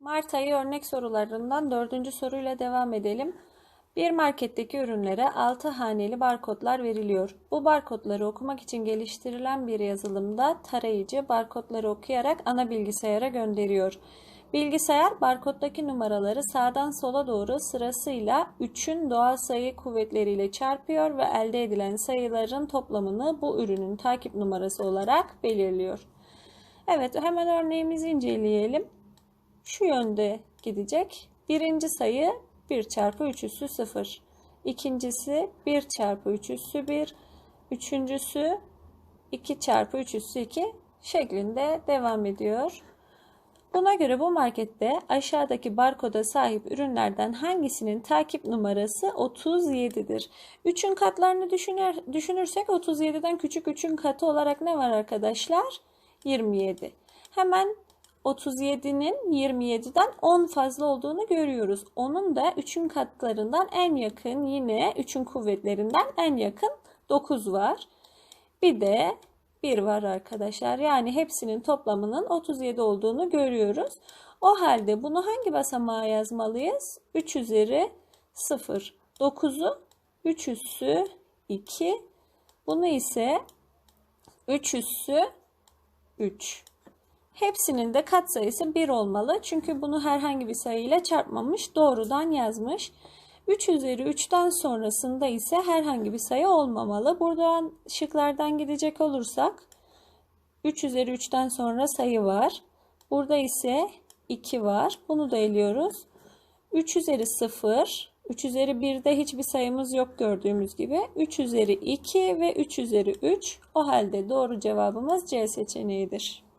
Mart ayı örnek sorularından dördüncü soruyla devam edelim. Bir marketteki ürünlere 6 haneli barkodlar veriliyor. Bu barkodları okumak için geliştirilen bir yazılımda tarayıcı barkodları okuyarak ana bilgisayara gönderiyor. Bilgisayar barkoddaki numaraları sağdan sola doğru sırasıyla 3'ün doğal sayı kuvvetleriyle çarpıyor ve elde edilen sayıların toplamını bu ürünün takip numarası olarak belirliyor. Evet, hemen örneğimizi inceleyelim şu yönde gidecek. Birinci sayı 1 çarpı 3 üssü 0. İkincisi 1 çarpı 3 üssü 1. Üçüncüsü 2 çarpı 3 üssü 2 şeklinde devam ediyor. Buna göre bu markette aşağıdaki barkoda sahip ürünlerden hangisinin takip numarası 37'dir? 3'ün katlarını düşünür, düşünürsek 37'den küçük 3'ün katı olarak ne var arkadaşlar? 27. Hemen 37'nin 27'den 10 fazla olduğunu görüyoruz. Onun da 3'ün katlarından en yakın yine 3'ün kuvvetlerinden en yakın 9 var. Bir de 1 var arkadaşlar. Yani hepsinin toplamının 37 olduğunu görüyoruz. O halde bunu hangi basamağa yazmalıyız? 3 üzeri 0. 9'u 3 üssü 2. Bunu ise 3 üssü 3. Hepsinin de katsayısı 1 olmalı. Çünkü bunu herhangi bir sayıyla çarpmamış, doğrudan yazmış. 3 üzeri 3'ten sonrasında ise herhangi bir sayı olmamalı. Buradan şıklardan gidecek olursak 3 üzeri 3'ten sonra sayı var. Burada ise 2 var. Bunu da eliyoruz. 3 üzeri 0, 3 üzeri 1'de hiçbir sayımız yok gördüğümüz gibi. 3 üzeri 2 ve 3 üzeri 3. O halde doğru cevabımız C seçeneğidir.